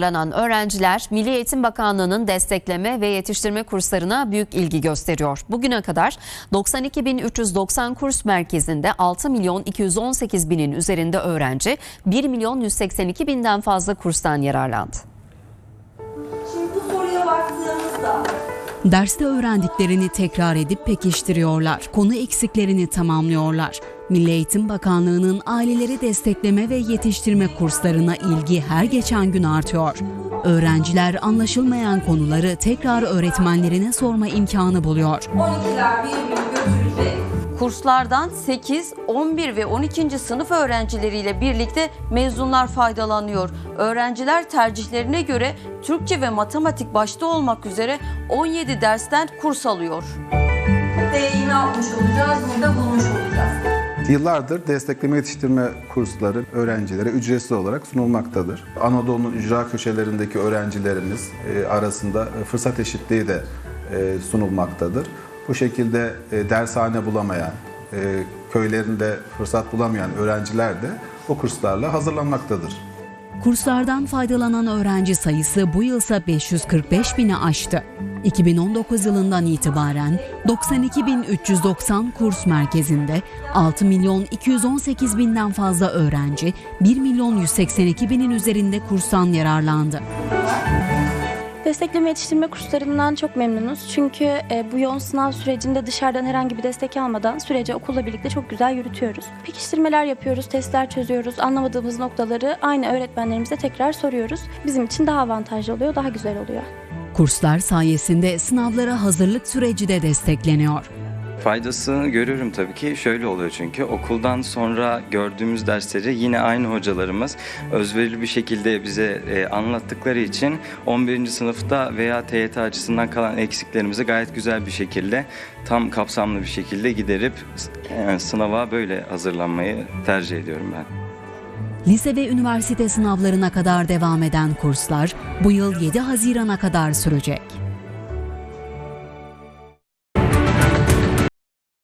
Lanan öğrenciler Milli Eğitim Bakanlığı'nın destekleme ve yetiştirme kurslarına büyük ilgi gösteriyor. Bugüne kadar 92.390 kurs merkezinde 6 milyon 218 binin üzerinde öğrenci 1 milyon 182 binden fazla kurstan yararlandı. Derste öğrendiklerini tekrar edip pekiştiriyorlar. Konu eksiklerini tamamlıyorlar. Milli Eğitim Bakanlığı'nın aileleri destekleme ve yetiştirme kurslarına ilgi her geçen gün artıyor. Öğrenciler anlaşılmayan konuları tekrar öğretmenlerine sorma imkanı buluyor. 12'ler birbirini götürecek. Kurslardan 8, 11 ve 12. sınıf öğrencileriyle birlikte mezunlar faydalanıyor. Öğrenciler tercihlerine göre Türkçe ve matematik başta olmak üzere 17 dersten kurs alıyor. D'yi ne yapmış olacağız? Burada bulmuş olacağız. Yıllardır destekleme yetiştirme kursları öğrencilere ücretsiz olarak sunulmaktadır. Anadolu'nun ücra köşelerindeki öğrencilerimiz e, arasında fırsat eşitliği de e, sunulmaktadır. Bu şekilde e, dershane bulamayan, e, köylerinde fırsat bulamayan öğrenciler de bu kurslarla hazırlanmaktadır. Kurslardan faydalanan öğrenci sayısı bu yılsa 545 bini aştı. 2019 yılından itibaren 92.390 kurs merkezinde 6 milyon 218 binden fazla öğrenci 1 milyon 182 binin üzerinde kurstan yararlandı. Destekleme yetiştirme kurslarından çok memnunuz. Çünkü e, bu yoğun sınav sürecinde dışarıdan herhangi bir destek almadan süreci okulla birlikte çok güzel yürütüyoruz. Pekiştirmeler yapıyoruz, testler çözüyoruz. Anlamadığımız noktaları aynı öğretmenlerimize tekrar soruyoruz. Bizim için daha avantajlı oluyor, daha güzel oluyor. Kurslar sayesinde sınavlara hazırlık süreci de destekleniyor. Faydasını görüyorum tabii ki. Şöyle oluyor çünkü okuldan sonra gördüğümüz dersleri yine aynı hocalarımız özverili bir şekilde bize e, anlattıkları için 11. sınıfta veya TYT açısından kalan eksiklerimizi gayet güzel bir şekilde tam kapsamlı bir şekilde giderip e, sınava böyle hazırlanmayı tercih ediyorum ben. Lise ve üniversite sınavlarına kadar devam eden kurslar bu yıl 7 Haziran'a kadar sürecek.